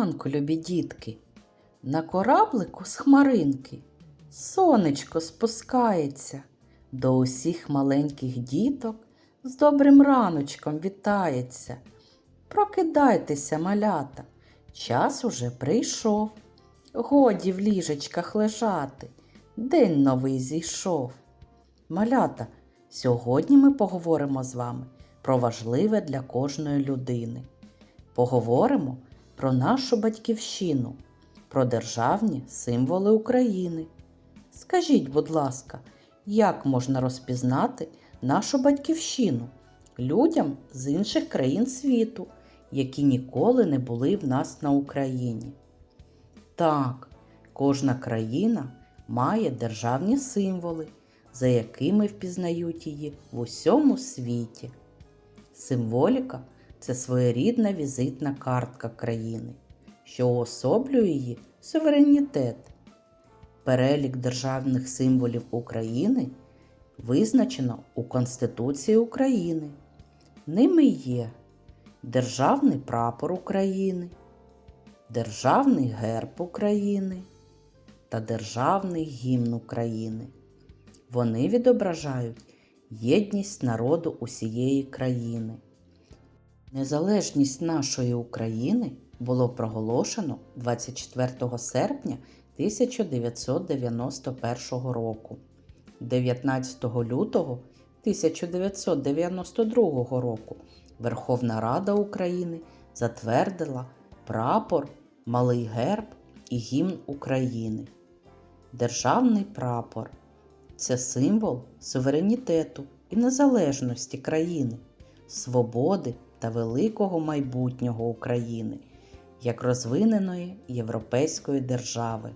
ранку, любі дітки. На кораблику з хмаринки сонечко спускається, до усіх маленьких діток з добрим раночком вітається. Прокидайтеся, малята, час уже прийшов. Годі в ліжечках лежати, день новий зійшов. Малята, сьогодні ми поговоримо з вами про важливе для кожної людини. Поговоримо про нашу батьківщину, про державні символи України. Скажіть, будь ласка, як можна розпізнати нашу батьківщину людям з інших країн світу, які ніколи не були в нас на Україні? Так, кожна країна має державні символи, за якими впізнають її в усьому світі. Символіка це своєрідна візитна картка країни, що уособлює її суверенітет. Перелік державних символів України визначено у Конституції України. Ними є Державний прапор України, Державний герб України та Державний гімн України. Вони відображають єдність народу усієї країни. Незалежність нашої України було проголошено 24 серпня 1991 року. 19 лютого 1992 року Верховна Рада України затвердила прапор, малий герб і гімн України. Державний прапор це символ суверенітету і незалежності країни, свободи та великого майбутнього України як розвиненої європейської держави.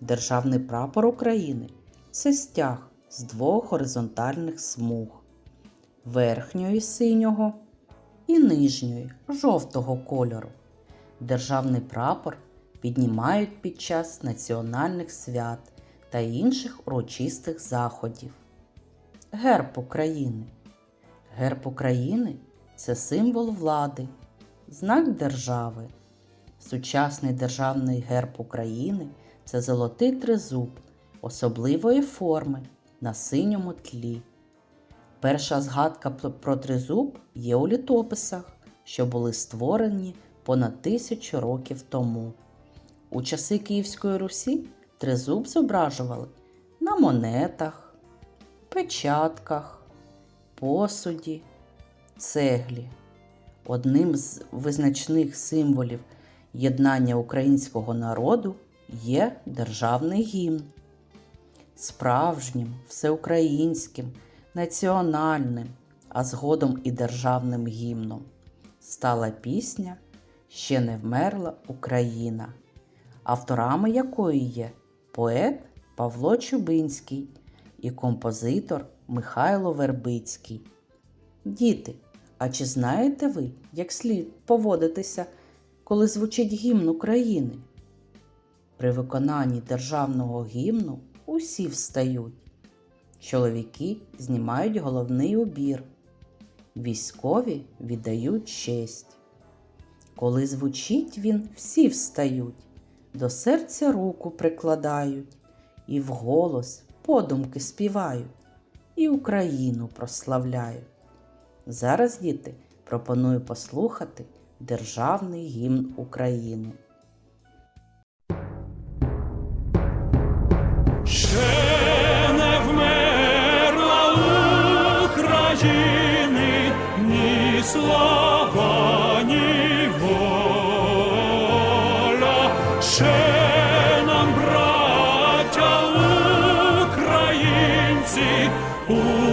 Державний прапор України це стяг з двох горизонтальних смуг верхньої синього і нижньої жовтого кольору. Державний прапор піднімають під час національних свят та інших урочистих заходів. Герб України. Герб України це символ влади, знак держави. Сучасний державний герб України це золотий тризуб особливої форми на синьому тлі. Перша згадка про тризуб є у літописах, що були створені понад тисячу років тому. У часи Київської Русі тризуб зображували на монетах, печатках, посуді, цеглі. Одним з визначних символів єднання українського народу є державний гімн. Справжнім, всеукраїнським, національним, а згодом і державним гімном стала пісня Ще не вмерла Україна, авторами якої є поет Павло Чубинський і композитор Михайло Вербицький. Діти, а чи знаєте ви, як слід поводитися, коли звучить гімн України? При виконанні державного гімну усі встають. Чоловіки знімають головний убір, військові віддають честь. Коли звучить він, всі встають, до серця руку прикладають, і вголос подумки співають, і Україну прославляють. Зараз, діти, пропоную послухати Державний гімн України.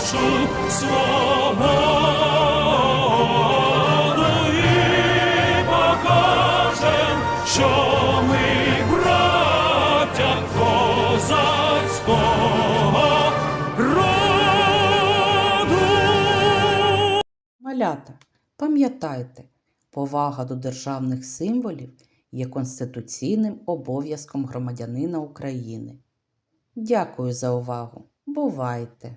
Нашу свободу і покажем, що ми браття козацького роду. Малята, пам'ятайте, повага до державних символів є конституційним обов'язком громадянина України. Дякую за увагу. Бувайте!